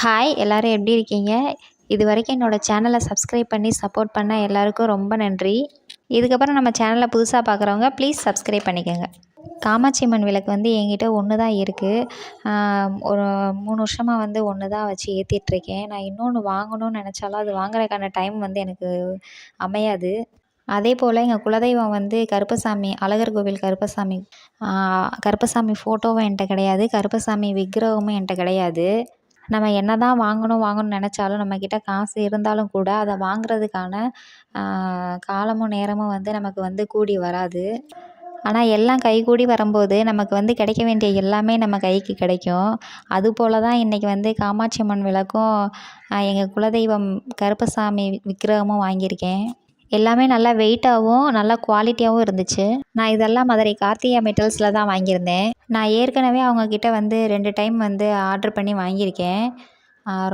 Hi எல்லோரும் எப்படி இருக்கீங்க? இது வரைக்கும் என்னோடய சேனலை சப்ஸ்கிரைப் பண்ணி சப்போர்ட் பண்ண எல்லாருக்கும் ரொம்ப நன்றி. இதுக்கப்புறம் நம்ம சேனலை புதுசாக பார்க்குறவங்க ப்ளீஸ் சப்ஸ்கிரைப் பண்ணிக்கோங்க. காமாட்சி அம்மன் விளக்கு வந்து என்கிட்ட ஒன்று தான் இருக்குது ஒரு மூணு வருஷமாக வந்து ஒன்று தான் வச்சு ஏற்றிட்டுருக்கேன் நான் இன்னொன்று வாங்கணும்னு நினச்சாலும் அது வாங்குறதுக்கான டைம் வந்து எனக்கு அமையாது. அதே போல் எங்கள் குலதெய்வம் வந்து கருப்பசாமி அழகர் கோவில் கருப்பசாமி கருப்பசாமி ஃபோட்டோவும் என்கிட்ட கிடையாது. கருப்பசாமி விக்கிரகமும் என்கிட்ட கிடையாது. நம்ம என்ன தான் வாங்கணும் வாங்கணும்னு நினச்சாலும் நம்மக்கிட்ட காசு இருந்தாலும் கூட அதை வாங்குறதுக்கான காலமும் நேரமும் வந்து நமக்கு வந்து கூடி வராது. ஆனால் எல்லாம் கைகூடி வரும்போது நமக்கு வந்து கிடைக்க வேண்டிய எல்லாமே நம்ம கைக்கு கிடைக்கும். அதுபோல் தான் இன்றைக்கி வந்து காமாட்சி அம்மன் விளக்கும் எங்கள் குலதெய்வம் கருப்பசாமி விக்கிரகமும் வாங்கியிருக்கேன். எல்லாமே நல்லா வெயிட்டாகவும் நல்லா குவாலிட்டியாகவும் இருந்துச்சு. நான் இதெல்லாம் மதுரை கார்த்திகா மெட்டல்ஸில் தான் வாங்கியிருந்தேன். நான் ஏற்கனவே அவங்கக்கிட்ட வந்து ரெண்டு டைம் வந்து ஆர்ட்ரு பண்ணி வாங்கியிருக்கேன்.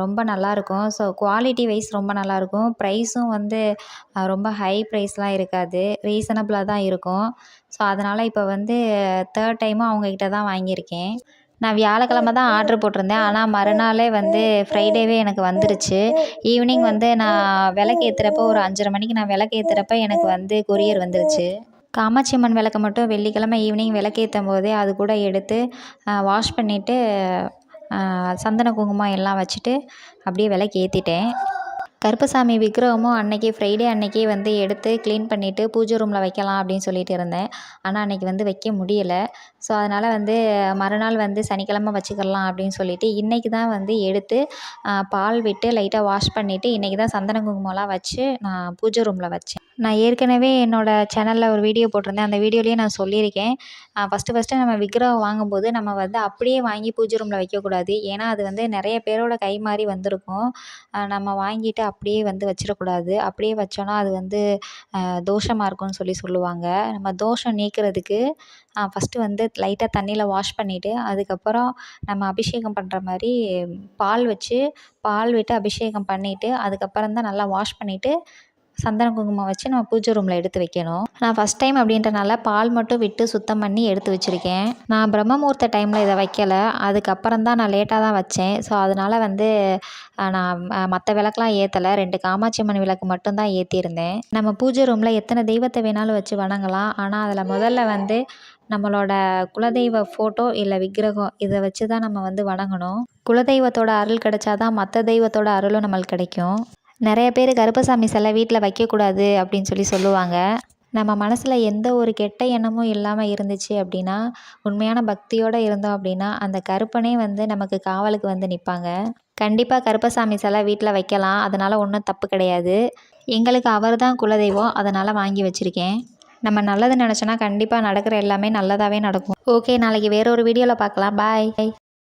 ரொம்ப நல்லாயிருக்கும் ஸோ குவாலிட்டி வைஸ் ரொம்ப நல்லாயிருக்கும் ப்ரைஸும் வந்து ரொம்ப ஹை ப்ரைஸ்லாம் இருக்காது. ரீசனபிளாக தான் இருக்கும். ஸோ அதனால் இப்போ வந்து தேர்ட் டைமும் அவங்கக்கிட்ட தான் வாங்கியிருக்கேன். நான் வியாழக்கிழமை தான் ஆர்ட்ரு போட்டிருந்தேன். ஆனால் மறுநாளே வந்து ஃப்ரைடேவே எனக்கு வந்துருச்சு. ஈவினிங் வந்து நான் விளக்கு ஏற்றுறப்போ ஒரு அஞ்சரை மணிக்கு நான் விளக்கு ஏற்றுறப்ப எனக்கு வந்து கொரியர் வந்துருச்சு. காமாட்சி அம்மன் விளக்க மட்டும் வெள்ளிக்கிழமை ஈவினிங் விளக்கேற்றும் போதே அது கூட எடுத்து வாஷ் பண்ணிவிட்டு சந்தன குங்குமம் எல்லாம் வச்சுட்டு அப்படியே விளக்கு ஏற்றிட்டேன் கருப்பசாமி விக்கிரகமும் அன்னைக்கு ஃப்ரைடே அன்னைக்கே வந்து எடுத்து க்ளீன் பண்ணிவிட்டு பூஜை ரூமில் வைக்கலாம் அப்படின்னு சொல்லிட்டு இருந்தேன். ஆனால் அன்றைக்கி வந்து வைக்க முடியலை. ஸோ அதனால் வந்து மறுநாள் வந்து சனிக்கிழமை வச்சுக்கலாம் அப்படின்னு சொல்லிட்டு இன்றைக்கி தான் வந்து எடுத்து பால் விட்டு லைட்டாக வாஷ் பண்ணிவிட்டு இன்றைக்கி தான் சந்தன குங்குமம்லாம் வச்சு நான் பூஜை ரூமில் வச்சேன். நான் ஏற்கனவே என்னோடய சேனலில் ஒரு வீடியோ போட்டிருந்தேன். அந்த வீடியோலேயே நான் சொல்லியிருக்கேன். ஃபஸ்ட்டு ஃபஸ்ட்டு நம்ம விக்கிரகம் வாங்கும்போது நம்ம வந்து அப்படியே வாங்கி பூஜை ரூமில் வைக்கக்கூடாது. ஏன்னா அது வந்து நிறைய பேரோட கை மாறி வந்திருக்கும். நம்ம வாங்கிட்டு அப்படியே வந்து வச்சிடக்கூடாது. அப்படியே வச்சோன்னா அது வந்து தோஷமாக இருக்கும்னு சொல்லி சொல்லுவாங்க. நம்ம தோஷம் நீக்கிறதுக்கு ஃபஸ்ட்டு வந்து லைட்டாக தண்ணியில் வாஷ் பண்ணிவிட்டு அதுக்கப்புறம் நம்ம அபிஷேகம் பண்ணுற மாதிரி பால் வச்சு பால் விட்டு அபிஷேகம் பண்ணிவிட்டு அதுக்கப்புறம் தான் நல்லா வாஷ் பண்ணிவிட்டு சந்தன குங்குமம் வச்சு நம்ம பூஜை ரூமில் எடுத்து வைக்கணும். நான் ஃபஸ்ட் டைம் அப்படின்றனால பால் மட்டும் விட்டு சுத்தம் பண்ணி எடுத்து வச்சுருக்கேன். நான் பிரம்மமுகூர்த்த டைமில் இதை வைக்கலை. அதுக்கப்புறம் தான் நான் லேட்டாக தான் வச்சேன். ஸோ அதனால் வந்து நான் மற்ற விளக்கெலாம் ஏற்றலை ரெண்டு காமாட்சி அம்மன் விளக்கு மட்டும்தான் ஏற்றியிருந்தேன் நம்ம பூஜை ரூமில் எத்தனை தெய்வத்தை வேணாலும் வச்சு வணங்கலாம். ஆனால் அதில் முதல்ல வந்து நம்மளோட குலதெய்வ ஃபோட்டோ இல்லை விக்கிரகம் இதை வச்சு தான் நம்ம வந்து வணங்கணும். குலதெய்வத்தோட அருள் கிடைச்சாதான் மற்ற தெய்வத்தோட அருளும் நம்மளுக்கு கிடைக்கும். நிறைய பேர் கருப்பசாமி சிலை வீட்டில் வைக்கக்கூடாது அப்படின்னு சொல்லி சொல்லுவாங்க. நம்ம மனசில் எந்த ஒரு கெட்ட எண்ணமும் இல்லாமல் இருந்துச்சு அப்படின்னா உண்மையான பக்தியோடு இருந்தோம் அப்படின்னா அந்த கருப்பனே வந்து நமக்கு காவலுக்கு வந்து நிற்பாங்க கண்டிப்பாக கருப்பசாமி சிலை வீட்டில் வைக்கலாம். அதனால் ஒன்றும் தப்பு கிடையாது. எங்களுக்கு அவர் தான் குலதெய்வம். அதனால் வாங்கி வச்சுருக்கேன். நம்ம நல்லது நினச்சோன்னா கண்டிப்பாக நடக்கிற எல்லாமே நல்லதாகவே நடக்கும். ஓகே நாளைக்கு வேற ஒரு வீடியோவில் பார்க்கலாம். பாய்.